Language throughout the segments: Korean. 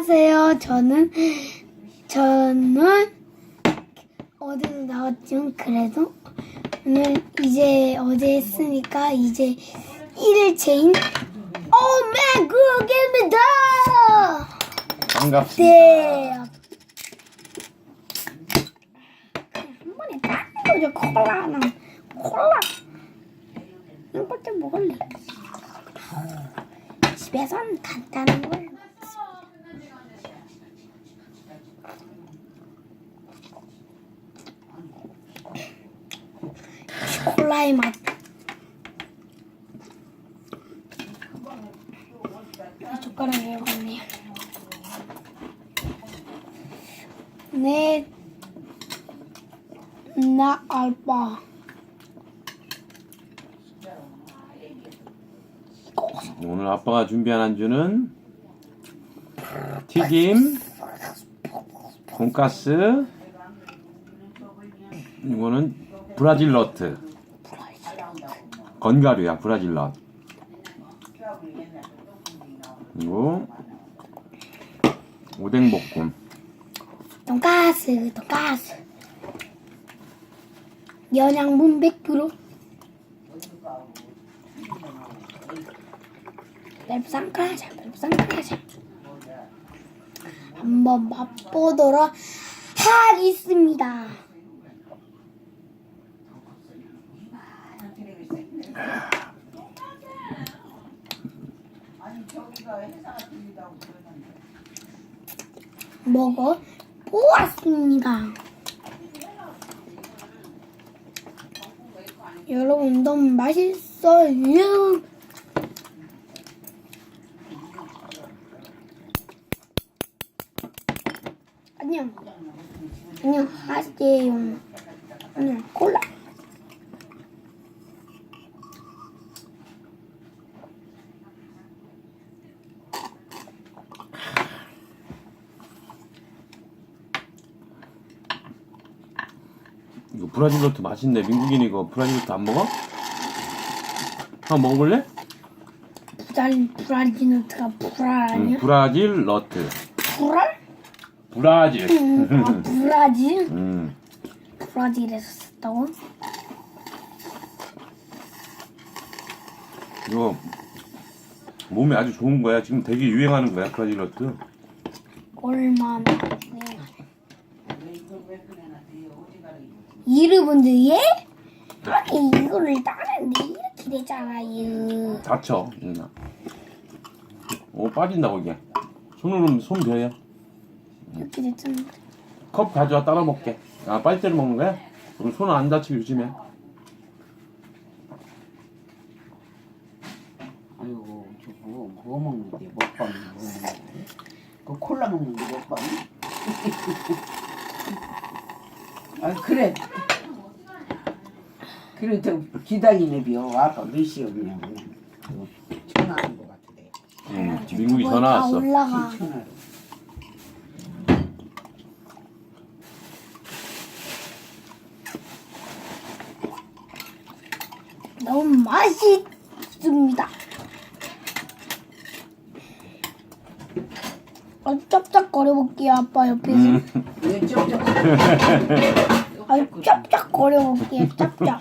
안녕하세요. 저는 저는 어디서 나왔지만 그래도 오늘 이제 어제 했으니까 이제 1일째인 오메그입니다. 반갑습니다. 네. 한 번에 따는 거죠. 콜라는 콜라. 이것도 먹을래. 집에선 간단한 걸 먹습니다. 콜라의 맛. 이 젓가락에 먹었네요. 네, 나 알바. 오늘 아빠가 준비한 안주는 튀김, 돈가스, 이거는 브라질 너트, 건가루야 브라질 넛. 그리고 오뎅 볶음. 돈가스, 돈가스. 영양분 100%. 맵상크라자, 맵상크라자. 한번 맛보도록 하겠습니다. 먹어 보았습니다. 여러분 너무 맛있어요. 안녕. 안녕 하세요. 안녕 콜라. 이거 브라질 너트 맛있네. 민국인 이거 브라질 너트 안 먹어? 한번 먹어볼래? 불알 응, 아니야? 브라질 너트. 불알? 브라질. 음, 아, 브라질? 음. 브라질에서 썼다고? 이거 몸에 아주 좋은 거야. 지금 되게 유행하는 거야 브라질 너트. 얼마나 네. 여러분들 예? 아니 이거를 따는데 이렇게 되잖아요 다쳐 누나. 오 빠진다고 이게. 손으로 손 대요. 이렇게 됐잖아 컵 가져와 따라 먹게. 아 빨대로 먹는 거야? 그럼 손 안 다치게 조심해. 아이고 저뭐 뭐 먹는데 먹방 뭐 먹는데 그 콜라 먹는데 먹방 아 그래. 그래 저 기다리네 비요 아까 몇 시였냐고. 그냥 전화한 거 같은데. 응. 민국이 뭐 전화 다 왔어. 올라가. 전화로. 너무 맛있습니다 어, 짭짭거려 볼게요 아빠 옆에서. 음. 왜 쩝쩝 아, 짭짭거려 볼게요 짭짭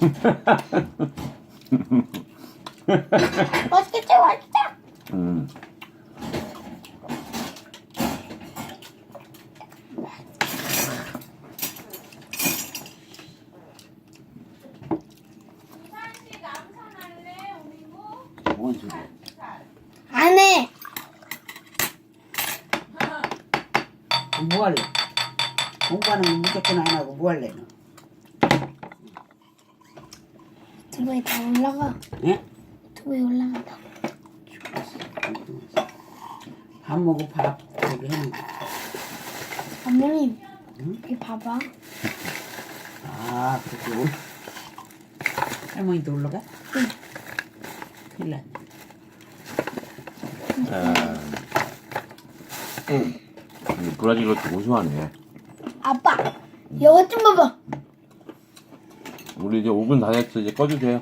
맛있겠지 맛있다. 음. 뭔 소리야 안해 뭐 할래 공부하는 거 무조건 안 하고 뭐 할래 너 유튜브에 다 올라가 예? 유튜브에 올라간다 밥 먹고 밥 저기 해놓은 거 어머님 여기 봐봐 아, 그렇게 올. 할머니도 올라가? 응. 큰일 났네. 아. 이 브라질 너트 고소하네. 아빠 이것 좀 봐봐 우리 이제 5분 다 됐어. 이제 꺼주세요.